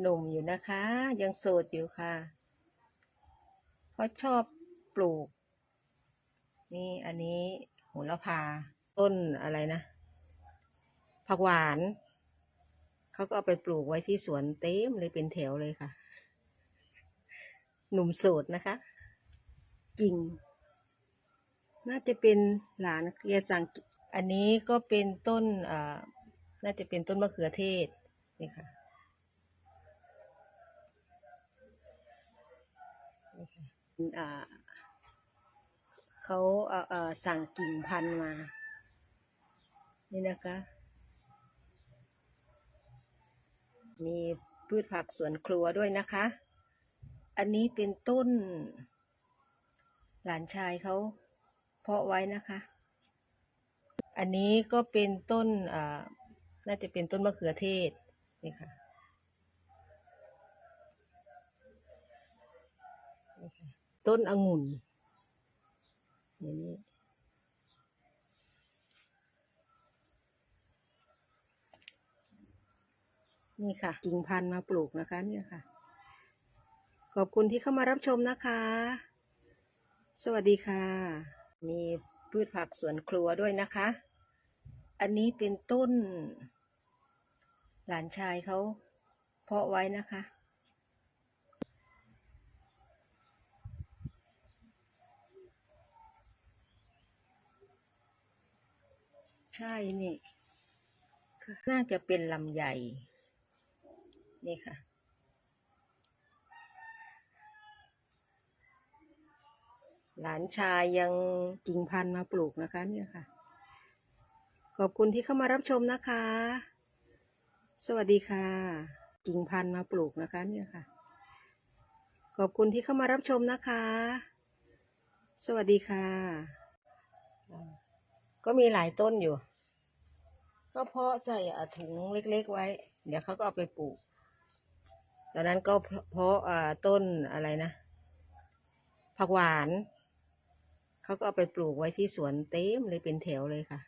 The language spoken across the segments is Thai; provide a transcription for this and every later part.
หนุ่มอยู่นะคะ ยังโสดอยู่ค่ะ เพราะชอบปลูก นี่อันนี้โหระพา ต้นอะไรนะ ผักหวาน เขาก็เอาไปปลูกไว้ที่สวนเต็มเลยเป็นแถวเลยค่ะ หนุ่มโสดนะคะ จริง น่าจะเป็นหลานเกียสังอันนี้ก็เป็นต้นอ่าน่าจะเป็นต้นมะเขือเทศนี่ค่ะนี่ค่ะอ่า เขาเเสั่งกิ่งพันธุ์มา นี่นะคะ มีพืชผักสวนครัวด้วยนะคะ อันนี้เป็นต้น หลานชายเขาเพาะไว้นะคะ อันนี้ก็เป็นต้นน่าจะเป็นต้นมะเขือเทศนี่ค่ะนี่ค่ะ ต้นองุ่นอย่างนี้นี่ค่ะ กิ่งพันธุ์มาปลูกนะคะ เนี่ยค่ะ ขอบคุณที่เข้ามารับชมนะคะ สวัสดีค่ะ มีพืชผักสวนครัวด้วยนะคะ อันนี้เป็นต้น หลานชายเขาเพาะไว้นะคะ ใช่นี่น่าจะเป็นลำใหญ่ นี่ค่ะ หลานชายยังกิ่งพันธุ์มาปลูกนะคะเนี่ยค่ะ ขอบคุณที่เข้ามารับชมนะคะ สวัสดีค่ะ กิ่งพันธุ์มาปลูกนะคะเนี่ยค่ะ ขอบคุณที่เข้ามารับชมนะคะ สวัสดีค่ะ ก็มีหลายต้นอยู่ ก็เพาะใส่ถุงเล็กๆไว้ เดี๋ยวเขาก็เอาไปปลูกตอนนั้นก็เพาะต้นอะไรนะ ผักหวาน เขาก็เอาไปปลูกไว้ที่สวนเต็มเลยเป็นแถวเลยค่ะ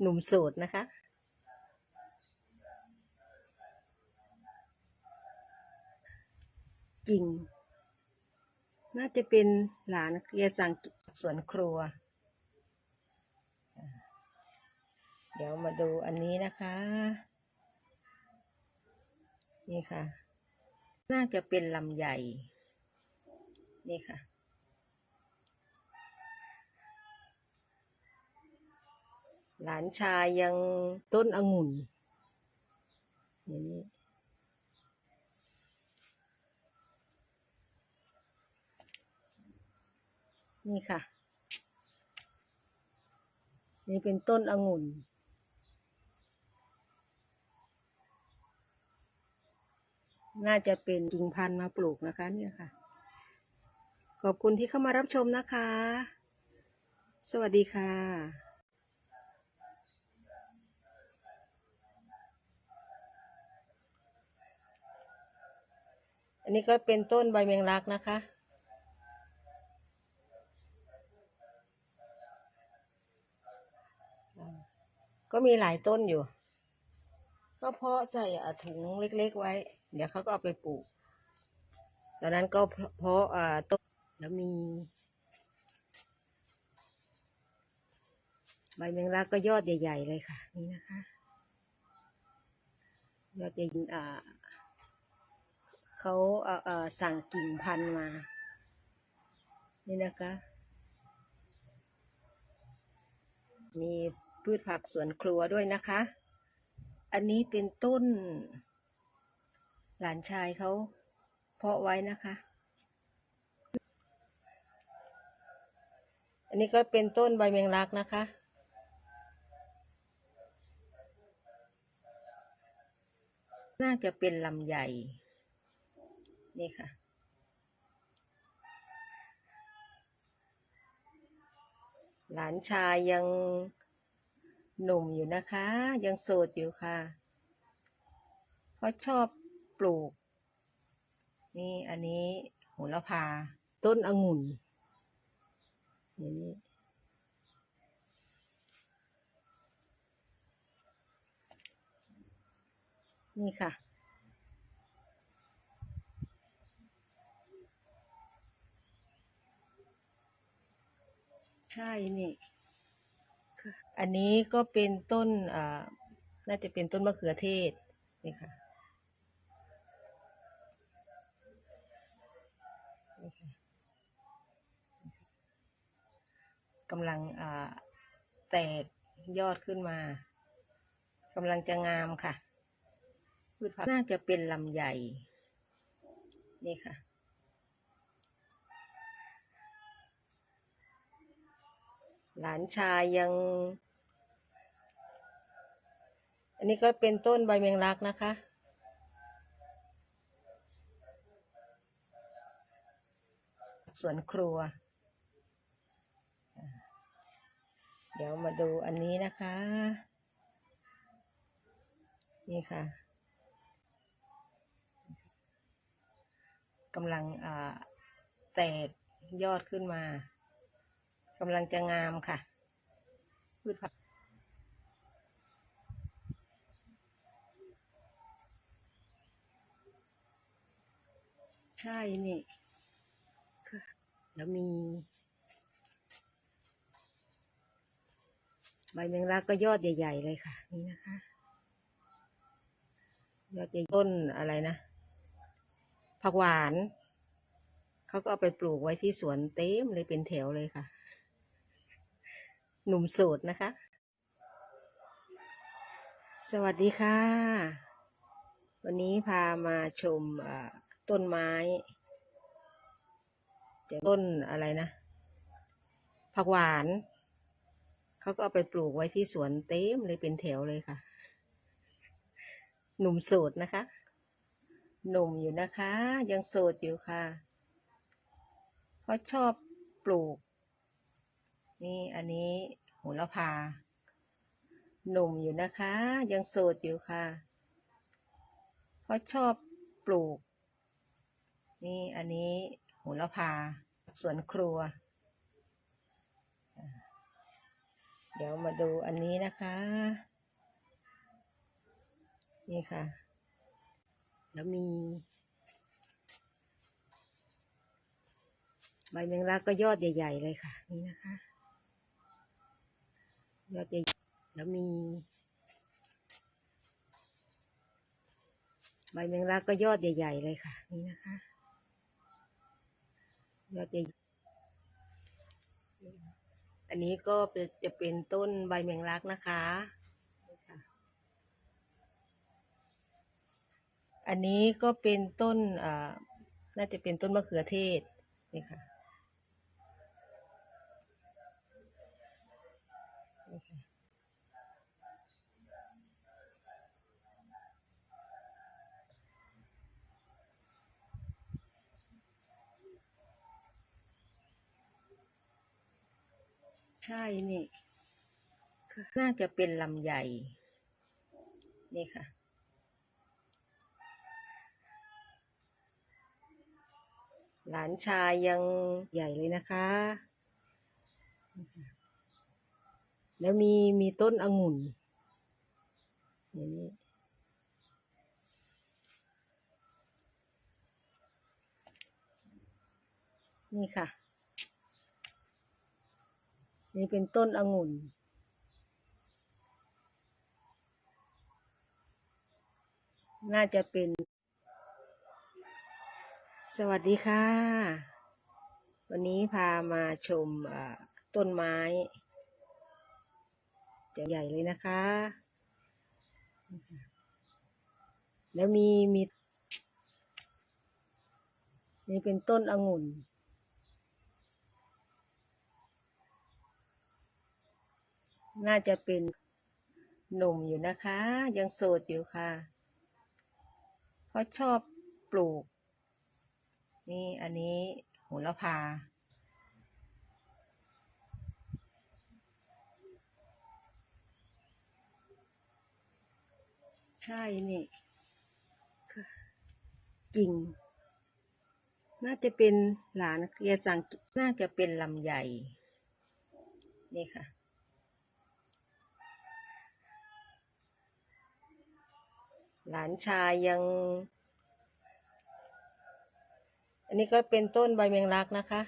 หนุ่มโสดนะคะจริง น่าจะเป็นหลานเกียสั่งสวนครัว เดี๋ยวมาดูอันนี้นะคะ นี่ค่ะ น่าจะเป็นลำใหญ่ นี่ค่ะ หลานชายยังต้นองุ่นอย่างนี้นี่ค่ะ นี่เป็นต้นองุ่น น่าจะเป็นกิ่งพันธุ์มาปลูกนะคะเนี่ยค่ะ ขอบคุณที่เข้ามารับชมนะคะ สวัสดีค่ะอันนี้ก็เป็นต้นใบเมงลักนะคะ ก็มีหลายต้นอยู่ ก็เพาะใส่ถุงเล็กๆไว้ เดี๋ยวเขาก็เอาไปปลูกตอนนั้นก็เพาะต้นแล้วมี ใบแมงลักก็ยอดใหญ่ ๆ เลยค่ะ นี่นะคะ ยอดใหญ่อ่าเขาเอ่ออสั่งกิ่งพันธุ์มา นี่นะคะ มีพืชผักสวนครัวด้วยนะคะ อันนี้เป็นต้น หลานชายเขาเพาะไว้นะคะ อันนี้ก็เป็นต้นใบแมงลักนะคะ น่าจะเป็นลำใหญ่ นี่ค่ะหลานชายยัง หนุ่มอยู่นะคะ ยังโสดอยู่ค่ะเขาชอบปลูก นี่อันนี้โหระพา ต้นองุ่นนี้นี่ค่ะ ใช่นี่ อันนี้ก็เป็นต้นน่าจะเป็นต้นมะเขือเทศนี่ค่ะกำลังแตกยอดขึ้นมากำลังจะงามค่ะพืชผักน่าจะเป็นลำใหญ่นี่ค่ะ หลานชายยัง อันนี้ก็เป็นต้นใบแมงลักนะคะ สวนครัว เดี๋ยวมาดูอันนี้นะคะ นี่ค่ะกำลังอ่าแตกยอดขึ้นมา กำลังจะงามค่ะพืชผักใช่นี่แล้วมีใบแมงลักก็ยอดใหญ่ ๆ เลยค่ะ นี่นะคะ ยอดใหญ่ต้นอะไรนะ ผักหวาน เขาก็เอาไปปลูกไว้ที่สวนเต็มเลยเป็นแถวเลยค่ะ หนุ่มโสดนะคะ สวัสดีค่ะ วันนี้พามาชมต้นไม้ต้นอะไรนะผักหวาน เขาก็เอาไปปลูกไว้ที่สวนเต็มเลยเป็นแถวเลยค่ะ หนุ่มโสดนะคะ หนุ่มอยู่นะคะ ยังโสดอยู่ค่ะเขาชอบปลูก นี่อันนี้โหระพา หนุ่มอยู่นะคะ ยังโสดอยู่ค่ะเขาะชอบปลูก นี่อันนี้โหระพาสวนครัว เดี๋ยวมาดูอันนี้นะคะ นี่ค่ะ แล้วมีใบแมงลักก็ยอดใหญ่ ๆ เลยค่ะ นี่นะคะ ยอดใหญ่แล้วมี ใบแมงลักก็ยอดใหญ่ ๆ เลยค่ะ นี่นะคะ ยอดใหญ่อันนี้ก็จะเป็นต้นใบแมงลักนะคะนี่ค่ะอันนี้ก็เป็นต้นอ่าน่าจะเป็นต้นมะเขือเทศนี่ค่ะ ใช่นี่น่าจะเป็นลำใหญ่ นี่ค่ะ หลานชายยังใหญ่เลยนะคะ แล้วมีมีต้นองุ่นอย่างนี้นี่ค่ะ นี่เป็นต้นองุ่น น่าจะเป็น สวัสดีค่ะ วันนี้พามาชมต้นไม้จะใหญ่เลยนะคะ แล้วมีมีนี่เป็นต้นองุ่น น่าจะเป็นหนุ่มอยู่นะคะ ยังโสดอยู่ค่ะเขาชอบปลูก นี่อันนี้โหระพา ใช่นี่ค่ะจริง น่าจะเป็นหลานเกียสั่งน่าจะเป็นลำใหญ่นี่ค่ะ หลานชายยัง อันนี้ก็เป็นต้นใบเมงลักนะคะ